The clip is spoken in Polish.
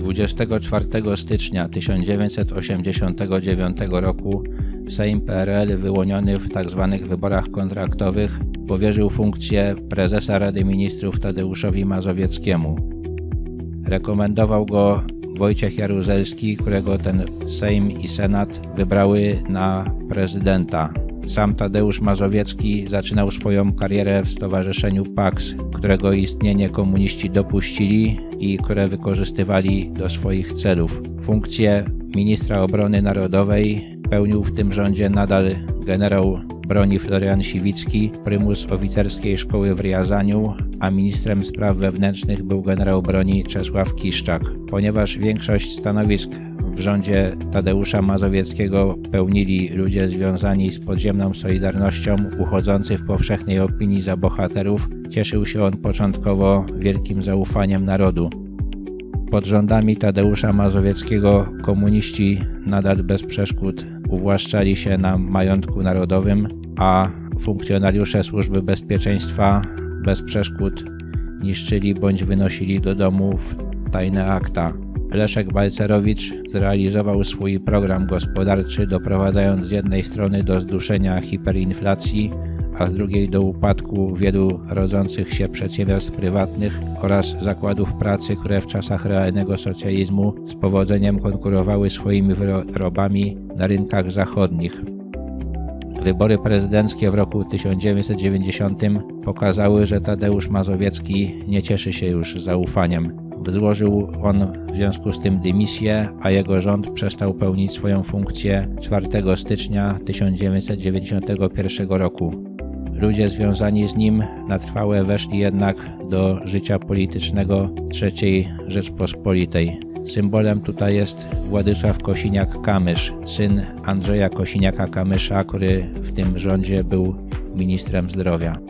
24 stycznia 1989 roku Sejm PRL wyłoniony w tzw. wyborach kontraktowych powierzył funkcję prezesa Rady Ministrów Tadeuszowi Mazowieckiemu. Rekomendował go Wojciech Jaruzelski, którego ten Sejm i Senat wybrały na prezydenta. Sam Tadeusz Mazowiecki zaczynał swoją karierę w Stowarzyszeniu PAX, którego istnienie komuniści dopuścili i które wykorzystywali do swoich celów. Funkcję ministra obrony narodowej pełnił w tym rządzie nadal generał broni Florian Siwicki, prymus oficerskiej szkoły w Riazaniu, a ministrem spraw wewnętrznych był generał broni Czesław Kiszczak. Ponieważ większość stanowisk w rządzie Tadeusza Mazowieckiego pełnili ludzie związani z podziemną Solidarnością, uchodzący w powszechnej opinii za bohaterów, cieszył się on początkowo wielkim zaufaniem narodu. Pod rządami Tadeusza Mazowieckiego komuniści nadal bez przeszkód uwłaszczali się na majątku narodowym, a funkcjonariusze służby bezpieczeństwa bez przeszkód niszczyli bądź wynosili do domów tajne akta. Leszek Balcerowicz zrealizował swój program gospodarczy, doprowadzając z jednej strony do zduszenia hiperinflacji, a z drugiej do upadku wielu rodzących się przedsiębiorstw prywatnych oraz zakładów pracy, które w czasach realnego socjalizmu z powodzeniem konkurowały swoimi wyrobami na rynkach zachodnich. Wybory prezydenckie w roku 1990 pokazały, że Tadeusz Mazowiecki nie cieszy się już zaufaniem. Złożył on w związku z tym dymisję, a jego rząd przestał pełnić swoją funkcję 4 stycznia 1991 roku. Ludzie związani z nim na trwałe weszli jednak do życia politycznego III Rzeczpospolitej. Symbolem tutaj jest Władysław Kosiniak-Kamysz, syn Andrzeja Kosiniaka-Kamysza, który w tym rządzie był ministrem zdrowia.